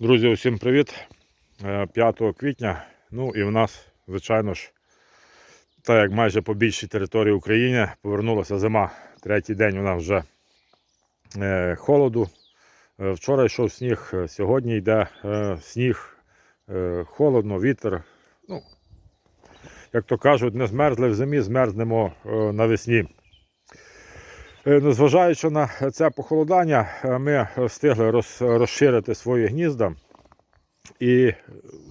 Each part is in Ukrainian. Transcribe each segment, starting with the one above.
Друзі, усім привіт. Е, 5 квітня. Ну і в нас, звичайно ж, так як майже по більшій території України повернулася зима. Третій день у нас вже е, холоду. Е, Вчора йшов сніг, е, сьогодні йде е, сніг, е, холодно, вітер. Ну, як то кажуть, не змерзли в зимі, змерзнемо е, навесні. Е, Незважаючи на це похолодання, е, ми встигли роз, розширити свої гнізда і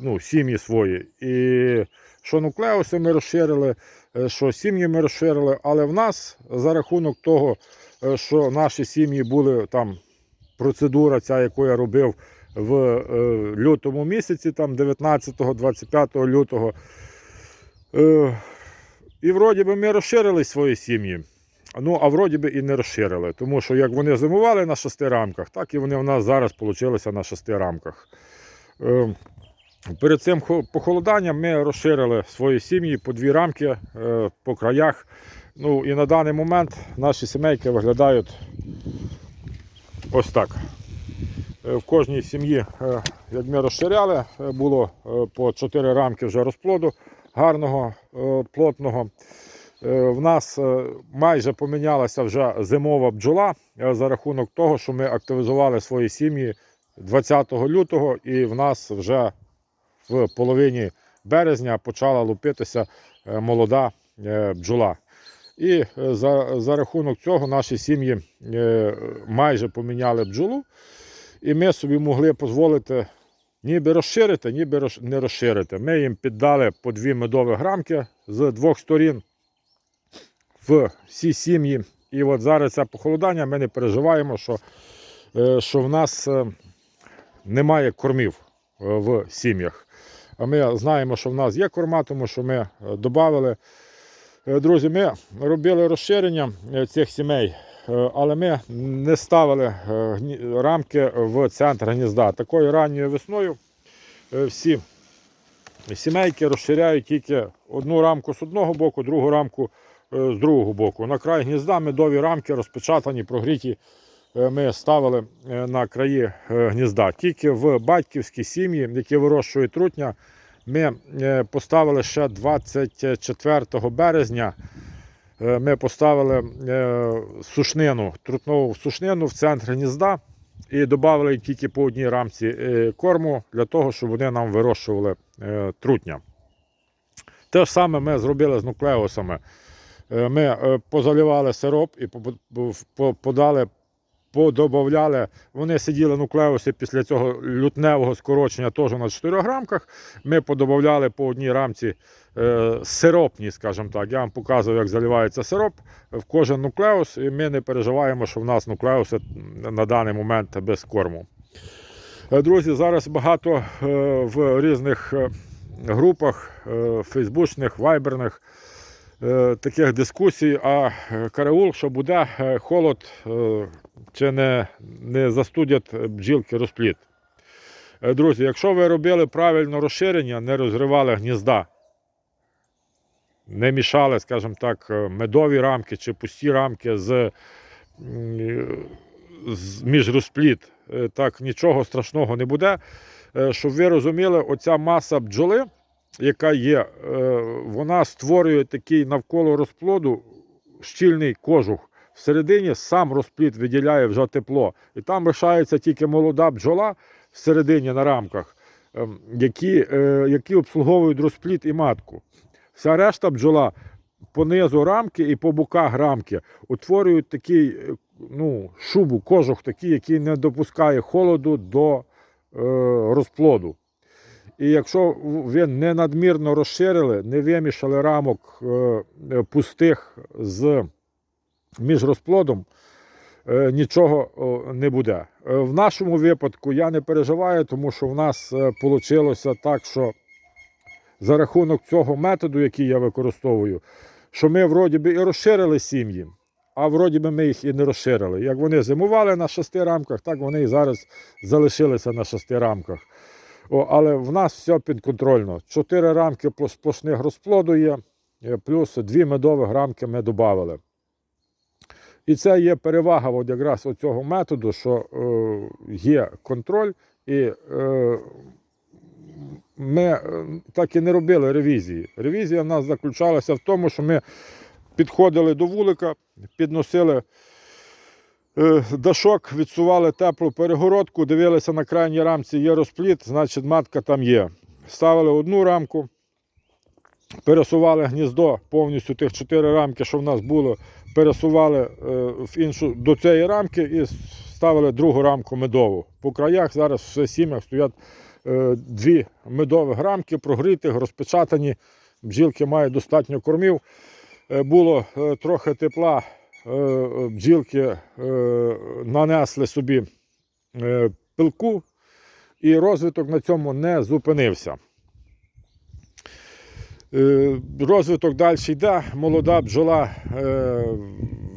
ну, сім'ї свої. І що нуклеуси ми розширили, е, що сім'ї ми розширили, але в нас за рахунок того, що наші сім'ї були там процедура, ця, яку я робив в лютому місяці, там 19-25 лютого. І вроді би ми розширили свої сім'ї. Ну, а вроді би і не розширили. Тому що як вони зимували на шести рамках, так і вони в нас зараз получилися на шести рамках. Е, Перед цим похолоданням ми розширили свої сім'ї по дві рамки е, по краях. Ну і на даний момент наші сімейки виглядають ось так. Е, В кожній сім'ї, як ми розширяли, було по 4 рамки вже розплоду гарного, плотного. Е, В нас е, майже помінялася вже зимова бджола е, за рахунок того, що ми активізували свої сім'ї 20 лютого, і в нас вже в половині березня почала лупитися молода бджола. І за, за рахунок цього наші сім'ї майже поміняли бджолу, і ми собі могли дозволити ніби розширити, ніби не розширити. Ми їм піддали по дві медові грамки з двох сторін в всі сім'ї. І от зараз це похолодання, ми не переживаємо, що, е, що в нас е, немає кормів е, в сім'ях. А ми знаємо, що в нас є корма, тому що ми додали. Друзі, ми робили розширення цих сімей, але ми не ставили рамки в центр гнізда. Такою ранньою весною всі сімейки розширяють тільки одну рамку з одного боку, другу рамку з другого боку. На край гнізда медові рамки розпечатані, прогріті. е, Ми ставили е, на краї е, гнізда. Тільки в батьківські сім'ї, які вирощують трутня, ми е, поставили ще 24 березня. е, Ми поставили е, сушнину, трутнову сушнину в центр гнізда і додали тільки по одній рамці е, корму для того, щоб вони нам вирощували е, трутня. Те ж саме ми зробили з нуклеусами. Е, Ми е, позалівали сироп і по- по- подали, подобавляли. Вони сиділи нуклеуси після цього лютневого скорочення теж на 4 грамках. Ми подобавляли по одній рамці е, сиропні, скажімо так. Я вам показую, як заливається сироп в кожен нуклеус, і ми не переживаємо, що в нас нуклеуси на даний момент без корму. Друзі, зараз багато в різних групах фейсбучних, вайберних таких дискусій, а е, караул, що буде е, холод, е, чи не, не застудять бджілки розплід. Е, Друзі, якщо ви робили правильно розширення, не розривали гнізда, не мішали, скажімо так, е, медові рамки чи пусті рамки з, з між розплід, е, так нічого страшного не буде. Е, Щоб ви розуміли, оця маса бджоли, яка є, е, вона створює такий навколо розплоду щільний кожух. Всередині сам розплід виділяє вже тепло. І там лишається тільки молода бджола всередині на рамках, ем, які, е, які обслуговують розплід і матку. Вся решта бджола по низу рамки і по боках рамки утворюють такий е, ну, шубу, кожух такий, який не допускає холоду до розплоду. І якщо ви не надмірно розширили, не вимішали рамок е, е, пустих з між розплодом, е, нічого не буде. В нашому випадку я не переживаю, тому що в нас вийшло так, що за рахунок цього методу, який я використовую, що ми вроді би і розширили сім'ї, а вроді би ми їх і не розширили. Як вони зимували на шести рамках, так вони і зараз залишилися на шести рамках. О, але в нас все підконтрольно. Чотири рамки сплошних розплоду є, е, плюс дві медових рамки ми додали. І це є перевага от якраз оцього методу, що е, є контроль І е, ми е, так і не робили ревізії. Ревізія в нас заключалася в тому, що ми підходили до вулика, підносили дашок, відсували теплу перегородку, дивилися на крайній рамці, є розпліт, значить матка там є. Ставили одну рамку, пересували гніздо повністю тих чотири рамки, що в нас було, пересували е, в іншу до цієї рамки і ставили другу рамку медову. По краях зараз в сім'ях стоять е, дві медових рамки, прогрітих, розпечатані. Бджілки мають достатньо кормів. Е, Було е, трохи тепла, е, бджілки е, нанесли собі е, пилку, і розвиток на цьому не зупинився. Е, Розвиток далі йде. Молода бджола е,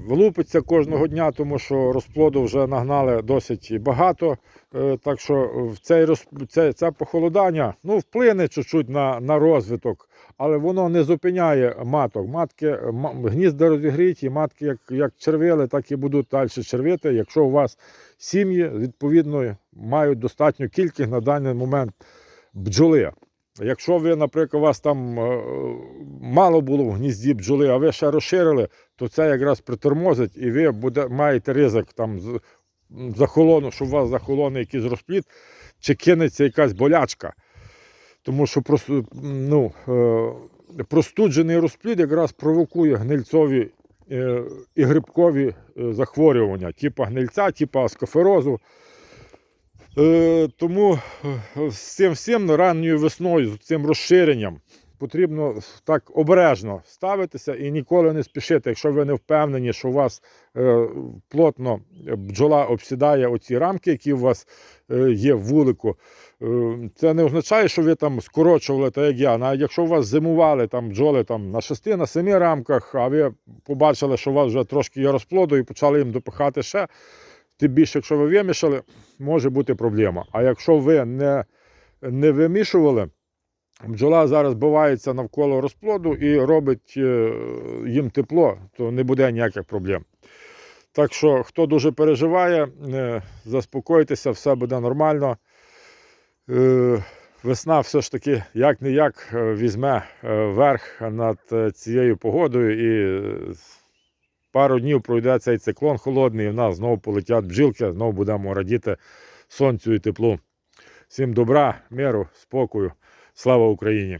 лупиться кожного дня, тому що розплоду вже нагнали досить багато. Е, Так що в цей, це, це похолодання ну, вплине чуть-чуть на, на розвиток, але воно не зупиняє маток. Матки, м- гнізда розігріті, матки як, як червили, так і будуть далі червити. Якщо у вас сім'ї, відповідно, мають достатню кількість на даний момент бджоли. Якщо ви, наприклад, у вас там е, мало було в гнізді бджоли, а ви ще розширили, то це якраз притормозить, і ви буде, маєте ризик там захолону, що у вас захолоне якийсь розпліт, чи кинеться якась болячка. Тому що просто, ну, е, простуджений розплід якраз провокує гнильцові е, і грибкові е, захворювання, типу гнильця, типу аскоферозу. Тому з цим всім ранньою весною, з цим розширенням, потрібно так обережно ставитися і ніколи не спішити. Якщо ви не впевнені, що у вас е, плотно бджола обсідає оці рамки, які у вас е, є в вулику, е, це не означає, що ви там скорочували, так як я. Навіть якщо у вас зимували там бджоли там, на 6 на 7 рамках, а ви побачили, що у вас вже трошки є розплоду і почали їм допихати ще. Тим більше, якщо ви вимішали, може бути проблема. А якщо ви не, не вимішували, бджола зараз бивається навколо розплоду і робить е, їм тепло, то не буде ніяких проблем. Так що, хто дуже переживає, е, заспокойтеся, все буде нормально. Е, Весна все ж таки як-не-як е, візьме е, верх над цією погодою і пару днів пройде цей циклон холодний, і в нас знову полетять бджілки, знову будемо радіти сонцю і теплу. Всім добра, миру, спокою. Слава Україні!